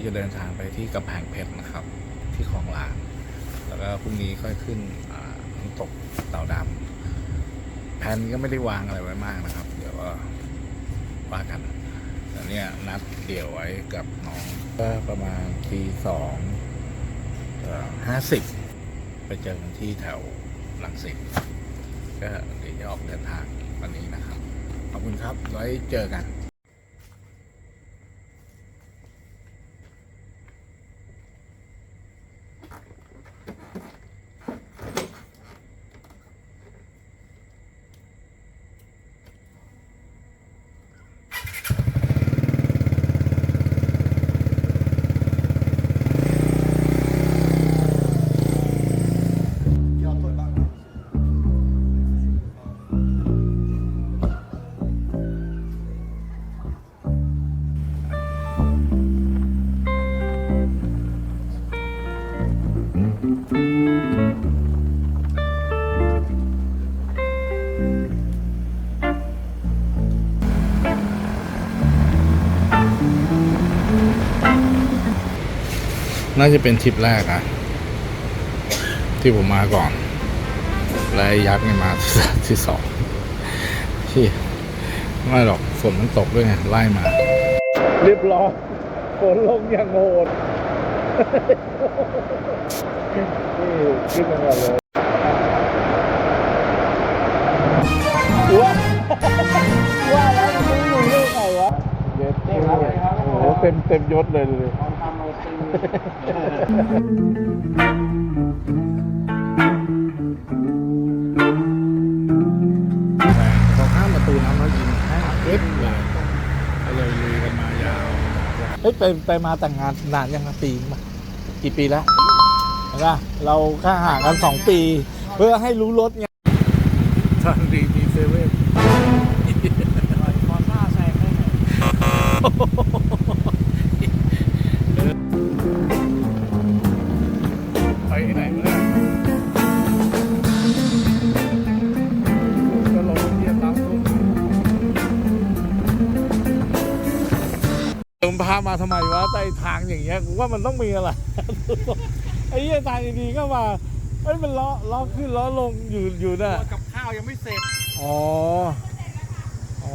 นี้จะเดินทางไปที่กำแพงเพชรนะครับ ที่คลองลานแล้วก็พรุ่งนี้ค่อยขึ้นน้ำตกเต่าดำแผนก็ไม่ได้วางอะไรไว้มากนะครับ เดี๋ยวก็ว่ากันแต่เนี้ยนัดเดี่ยวไว้กับน้องก็ประมาณทีสองห้าสิบไปเจอกันที่แถวหลังสิตก็เดี๋ยวจะออกเดินทางวันนี้นะครับ ขอบคุณครับ ไว้เจอกัน น่าจะเป็นทริปแรกอะที่ผมมาก่อน และไอ้ยักษ์เนี่ยมาที่สองที่ไม่หรอกฝนมันตกด้วยไงไล่มา เรียบร้อยฝนลงอย่างโหดนี่ขึ้นมาก่อนเลยว้าว่าแล้วมันอยู่เรื่องไหนวะเด็ดโอ้โหเต็มเต็มยศเลยเลย เขาข้ามประตูน้ำแล้วยิงห้าเอ็ดเลยก็เลยลุยกันมายาวเฮ้ยไปไปมาแต่งงานนานยังนะปีมั้ยกี่ปีแล้วเห็นปะเราค่าห่างกันสองปี เพื่อให้รู้รถไงทางดี มึงพามาทำไมวะใต้ทางอย่างเงี้ยกูว่ามันต้องมีอะไร ไอ้เหี้ยทางดีๆก็มาเอ้ยมันล้อล้อขึ้นล้อลงอยู่อยู่น่ะกับข้าวยังไม่เสร็จ อ๋อ อ๋อ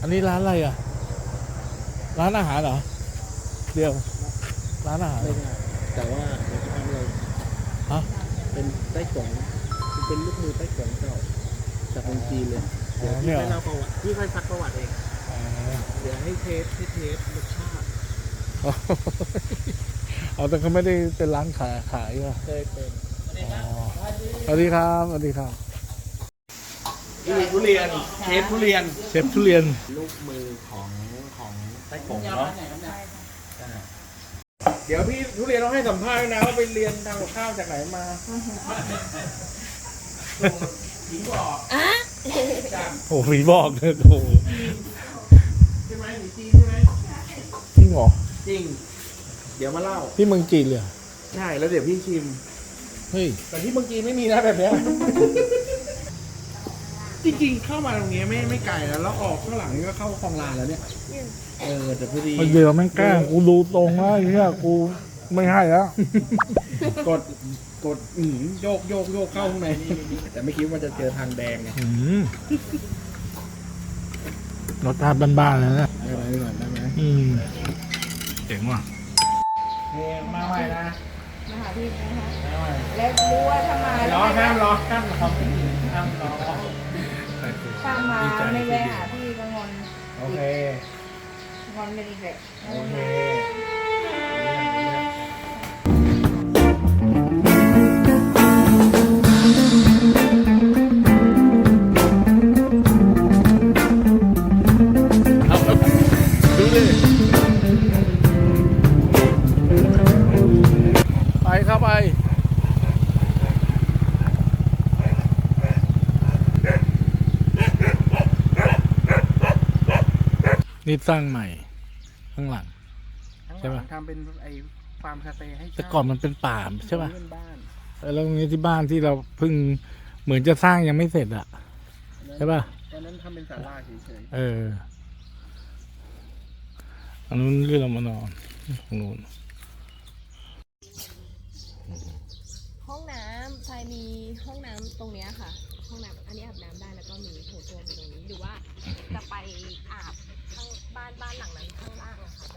อันนี้ร้านอะไรอะ ร้านอาหารเหรอ เดี๋ยว ร้านอาหารไม่ได้แต่ว่าเราจะทำอะไรฮะเป็นไต้กวงเป็นลูกมือไต้กวงเก่าจากเมืองจีนเลยอ๋อเดี๋ยวเนี่พี่ยค่อยเล่าประวัติพี่ค่อยซักประวัติเองอ๋อ เดี๋ยวให้เทสให้เทสรสชาติเอาแต่เขาไม่ได้เป็นร้านขายขายว่ะเคยเป็นอ๋อสวัสดีครับสวัสดีครับทุเรียนเชฟทุเรียนเชฟทุเรียนลูกมือของของไต้กวงเนาะเดี๋ยวพี่ทุเรียนต้องให้สัมภาษณ์ด้วยนะว่าไปเรียนทำกับข้าวจากไหนมาหญิงบอกจากโอ้ผีบอกเลยโอ้โหใช่ ไหมหญิงจีนใช่ไหมจริงเหรอจริง เดี๋ยวมาเล่า ที่เมืองจีนเลยเหรอใช่แล้วเดี๋ยวพี่ชิม เฮ้ยแต่ที่เมืองจีนไม่มีนะแบบเนี้ย จริงๆเข้ามาตรงนี้ไม่ไม่ไกลแล้วแล้วออกข้างหลังนี่ก็เข้าคลองลานแล้วเนี่ย เออแต่พอดีมันเดียวแม่งแกล้งกูดูตรงแล้วไอ้เนี่ยกูไม่ให้แล้ว กดกดอืมโยกโยกโยกเข้าข้างในแต่ไม่คิดว่าจะเจอทางแดงไง อืม รสชาติบ้านๆเลยนะได้ไหมก่อนได้ไหมอืมเจ๋งว่ะเฮ้มาใหม่นะมาหาพี่นะคะมาใหม่แล้วรู้ว่าถ้ามาร้อห้ามร้อห้ามร้อห้ามร้อถ้ามาไม่แวะหาพี่ก็งอนโอเคงอนไม่ดีเลยโอเค นี่สร้างใหม่ ข้างหลังใช่ปะทำเป็นไอ้ฟาร์มสเตย์ให้แต่ก่อนมันเป็นป่าใช่ป่ะ เป็นบ้านแล้วตรงนี้ที่บ้านที่เราเพิ่งเหมือนจะสร้างยังไม่เสร็จอะใช่ป่ะ ตอนนั้นทำเป็นศาลาเฉยเอออันนู้นเรื่องเรามานอนตรงนู้นห้องน้ำชายมีห้องน้ำ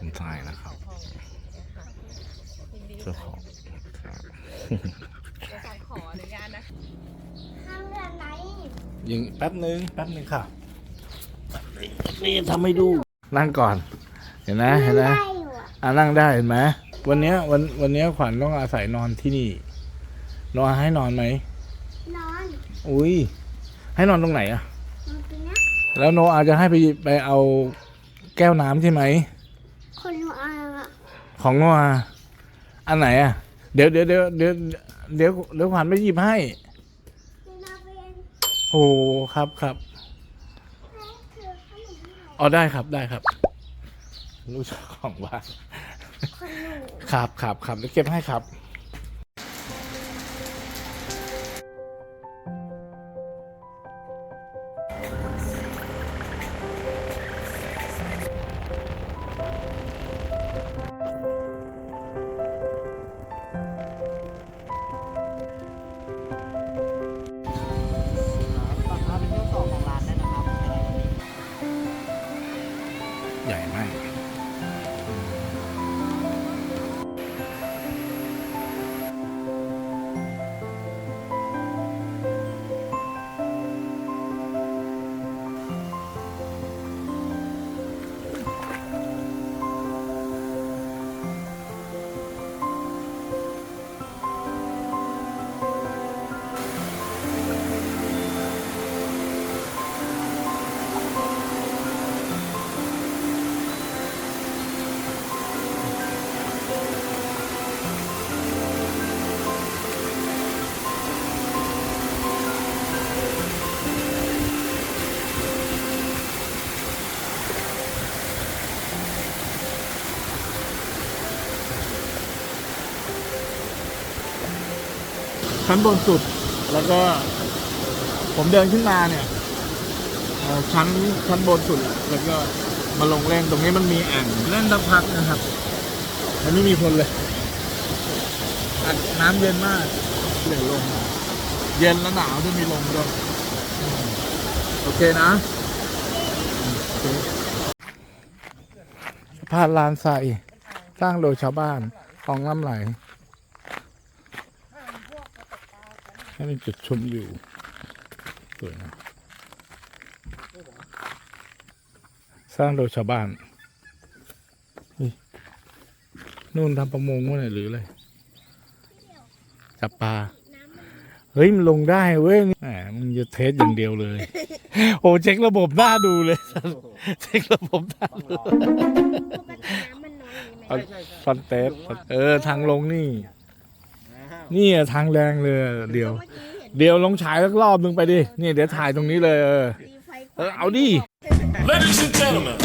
ค่ะคนใต้นะครับห้องเนี่ยค่ะยินดีเจ้าของครับเดี๋ยวสองขออนุญาตนะคะข้างเรือไหนยิงแป๊บนึงแป๊บนึงค่ะนี่ทำให้ดูนั่งก่อน เห็นไหมเห็นไหมได้อยู่อะอ่านั่งได้เห็นไหมวันเนี้ยวันวันเนี้ยขวัญต้องอาศัยนอนที่นี่ นอนให้นอนไหมนอนอุ้ยให้นอนตรงไหนอะนอนตรงนี้แล้วโนอาจะให้ไปไปเอาแก้วน้ำใช่ไหม คนหนูเอาอะ ของโนอาอันไหนอะเดี๋ยวเดี๋ยวเดี๋ยวเดี๋ยวเดี๋ยวเดี๋ยวขวัญไปหยิบให้เวลาเป็นโอ้ครับครับแม่คือขนมหน่อยอ๋อได้ครับได้ครับลูกเจ้าของบ้านคนหนูครับครับครับเดี๋ยวเก็บให้ครับ ชั้นบนสุด แล้วก็ผมเดินขึ้นมาเนี่ยเอ่อชั้นชั้นบนสุด แล้วก็มาลงเล่นตรงนี้มันมีอ่างเล่นสักพักนะครับมันไม่มีคนเลยอะน้ำเย็นมากเหลือลงมาเย็นและหนาวด้วยมีลมด้วยอืมโอเคนะโอเคสะพานลานทรายสร้างโดยชาวบ้านคลองล่ำไหล ให้เป็นจุดชมวิวสวยนะสร้างโดยชาวบ้านนี่นู่นทำประมงว่าไหนหรืออะไรจับปลาเฮ้ย มันลงได้เว้ยแหมมึงจะเทสอย่างเดียวเลย โอ้เช็คระบบหน้าดูเลย เช็คระบบหน้าดูปกติน้ำมันน้อยอย่างนี้ไหมเอาฟันเตสเออ ทางลงนี่ นี่อะทางแรงเลยเดี๋ยวเมื่อกี้เห็นเดี๋ยวลงฉายสักรอบนึงไปดินี่เดี๋ยวถ่ายตรงนี้เลยเออมีไฟเออเอาดิ Ladies and gentlemen,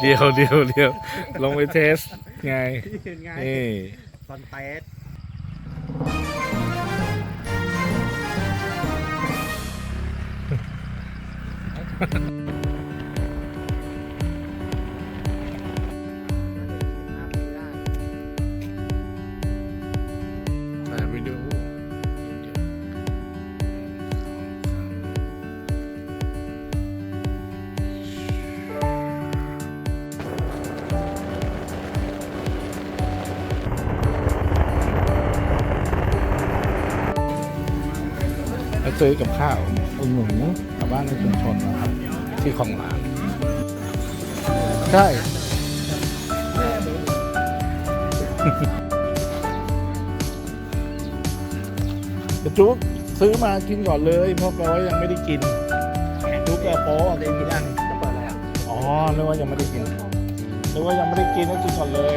เดี๋ยวเดี๋ยวเดี๋ยวลงไปเทสไงไงนี่ฟันเตส ซื้อกับข้าวอุ่นหนุนชาวบ้านในชุมชนนะครับที่ของหลานใช่กระจุกซื้อมากินก่อนเลยเพราะแปลว่ายังไม่ได้กินจุกกระโป๊ะกินยังจะเปิดอะไรอะอ๋อนึกว่ายังไม่ได้กินนึกว่ายังไม่ได้กินก็กินก่อนเลย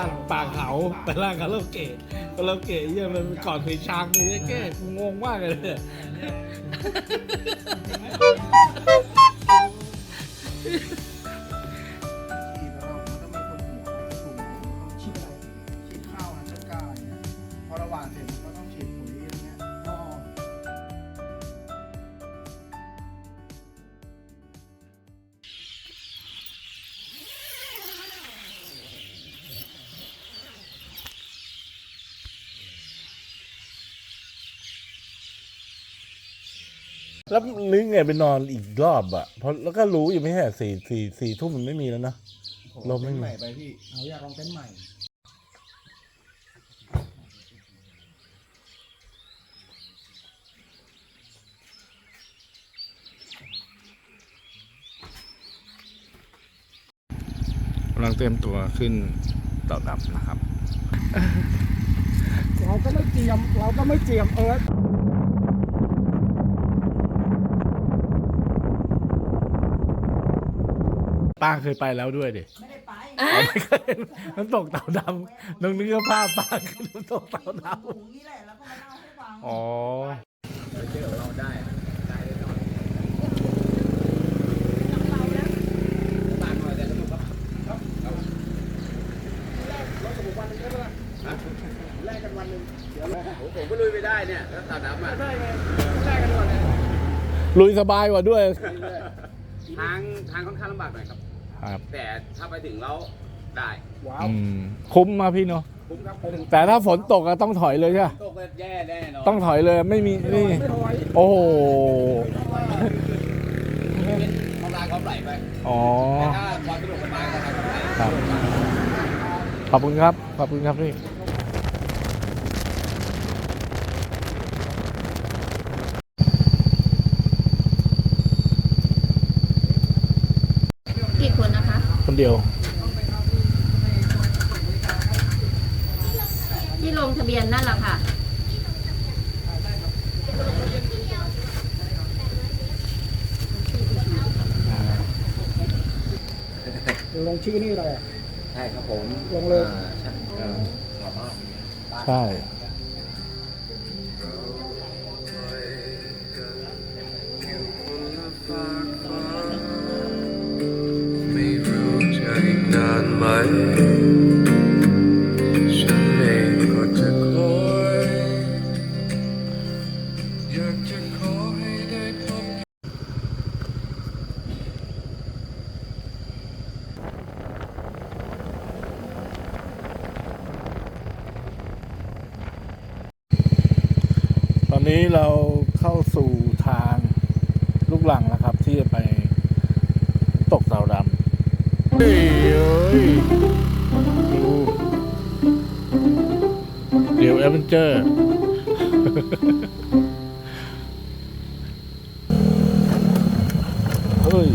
าสร้างปากเขาไปล่างคาราโอเกะคาราโอเกะเยี่ยมันก่อนสีช้างเลยแก่งงมากเลย แล้วนึกไงไปนอนอีกรอบอะเพราะแล้วก็รู้อยู่ไม่ใช่เหรอสี่สี่สี่ทุ่มมันไม่มีแล้วนะลมไม่มี ใหม่ไปพี่เอาอยากลองเต้นท์ใหม่กำลังเตรียมตัวขึ้นเต่าดำนะครับ เราก็ไม่เจียม เราก็ไม่เจียมเอิร์ธ ป้าเคยไปแล้วด้วยดิไม่ได้ไปไม่เคยน้ำตกเต่าดำน้องนึกว่าภาพป้าคือน้ำตกเต่าดำอ๋อผมก็ลุยไปได้เนี่ยแล้วตาดำอะลุยสบายกว่าด้วย ทางทางค่อนข้างลำบากหน่อยครับ ครับแต่ถ้าไปถึงแล้วได้ว้าวอืมคุ้มมาพี่เนาะคุ้มครับไปถึงแต่ถ้าฝนตกอะต้องถอยเลยใช่ปะตกก็แย่แน่นอนต้องถอยเลยไม่มีนี่โอ้โหทำลายความไหลไปอ๋อแต่ถ้าความสะดวกสบายก็ทำได้ครับ ขอบคุณครับ ขอบคุณครับพี่ กี่คนนะคะ คน เดียว ที่ลงทะเบียนนั่นแหละค่ะ ลงชื่อนี่อะไรอะใช่ครับผมลงเลยใช่เออสามารถใช่ เฮ้ยเอ้ยดูเดี๋ยวแอเวนเจอร์ เฮ้ย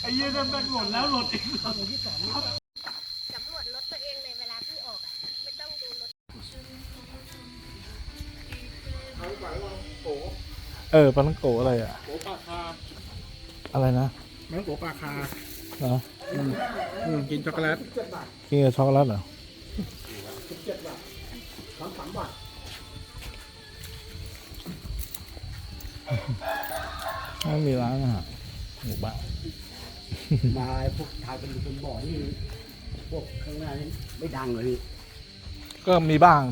ไอ้เหี้ยนั่นแม่งหล่นแล้วหล่นอีก สำรวจรถตัวเองเลยเวลาที่ออกอะ ไม่ต้องดูรถ เออปลาทังโกอะไรอะ โกปลาคาอะไรนะแม่งโกปลาคาเหรออืมกินช็อกโกแลตกินกับช็อกโกแลตเหรอเจ็ดบาทสามสามบาทไม่มีร้านอาหารหมู่บ้านมาพวกทายเป็นคนบ่อนี่พวกข้างหน้านี่ไม่ดังเลยพี่ก็มีบ้าง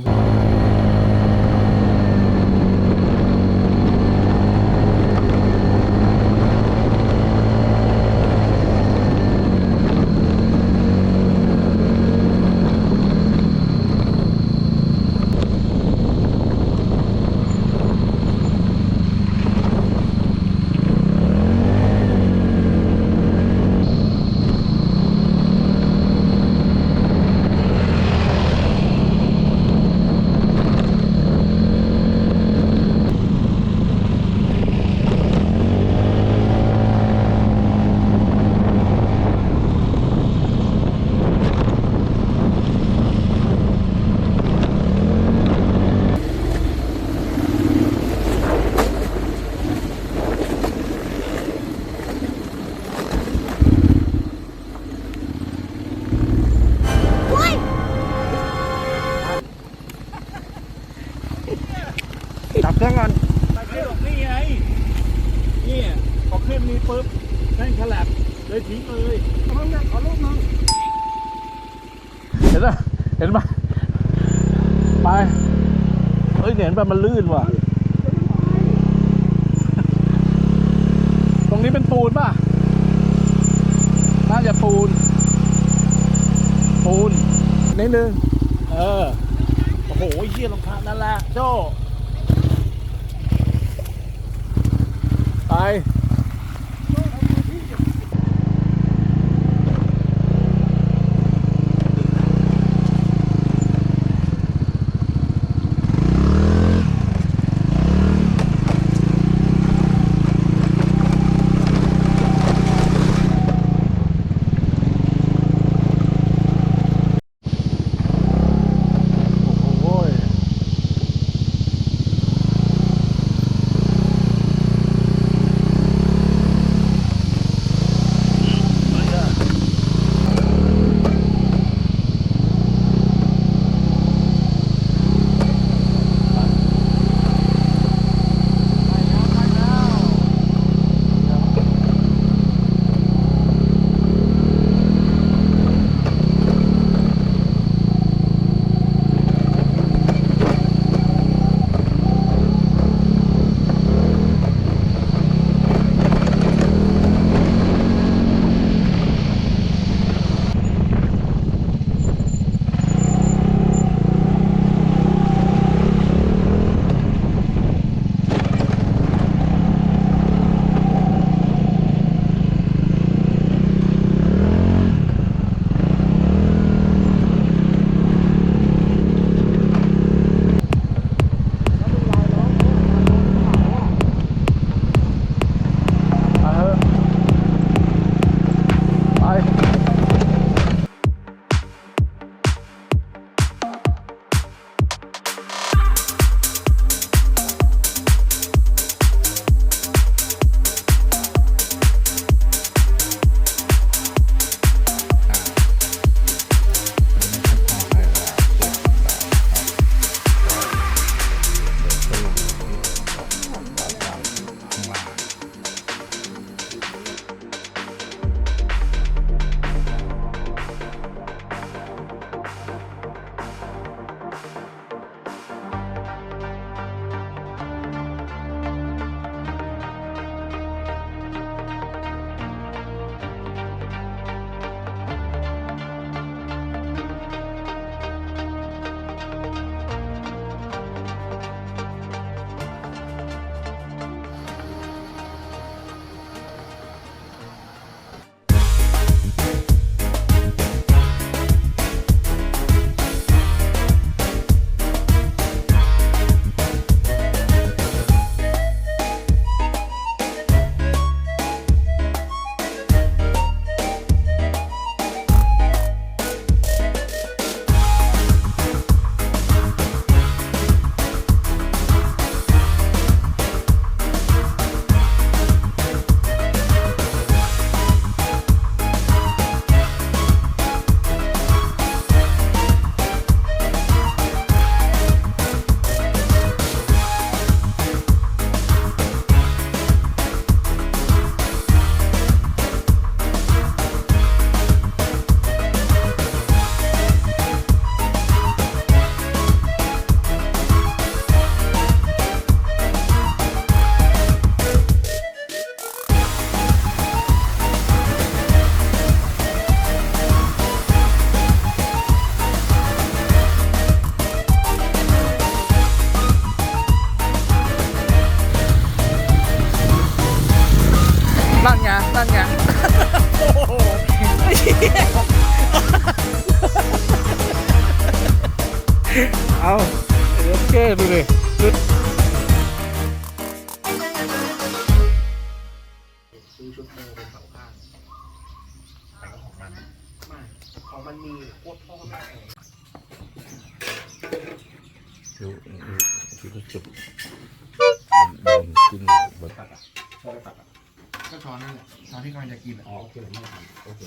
ไม่หรอกนี่ไงนี่พอขึ้นนี่ปุ๊บนั่นขลับเลยทิ้งเลยเอาลูกนึงเอาลูกนึงเห็นปะเห็นปะไปเฮ้ยเห็นปะมันลื่นว่ะ ตรงนี้เป็นปูนป่ะ น่าจะปูน ปูนนิดนึง เออ โอ้โหเยี่ยรองเท้านั่นแหละโจ ไ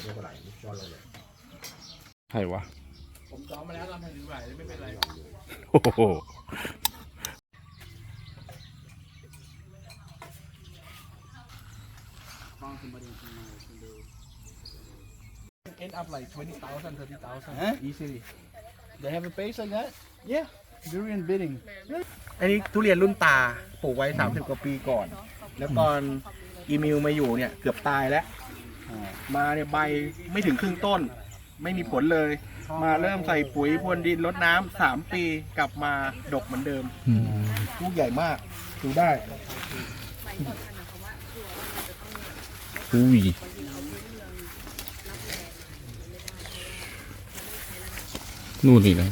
ขียนได้เท่าไหร่ย้อนลงเลยใครวะ ผมจองมาแล้วทำให้ถึงไหวไม่เป็นไรโอ้โหเอ็นอัพ like twenty thousand thirty thousand easily they have a pace durian bidding อันนี้ทุเรียนรุ่นตาปลูกไว้ 30 กว่าปีก่อน แล้วตอนอีมิวมาอยู่เนี่ย เกือบตายแล้ว มาเนี่ยใบไม่ถึงครึ่งต้น ไม่มีผลเลย มาเริ่มใส่ปุ๋ยพรวนดินรดน้ำสามปีกลับมาดกเหมือนเดิมอืมลูกใหญ่มากดูได้ อุ้ยนู่นนี่นะ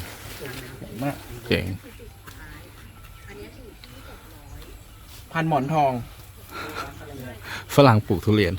มาก เจ๋งพันหมอนทอง ฝรั่งปลูกทุเรียน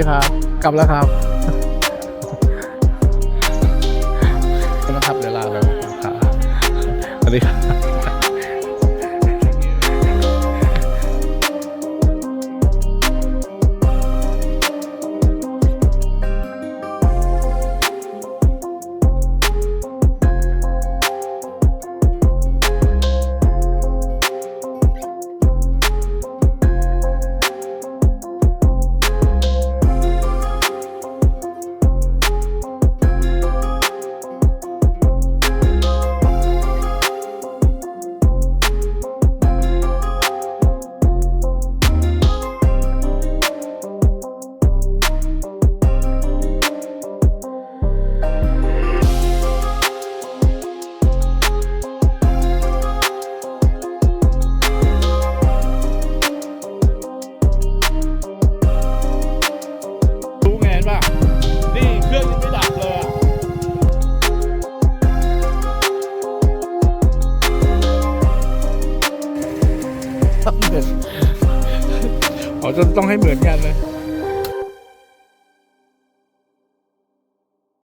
พี่ครับกลับแล้วครับนะครับเดี๋ยวลาไปครับสวัสดีครับ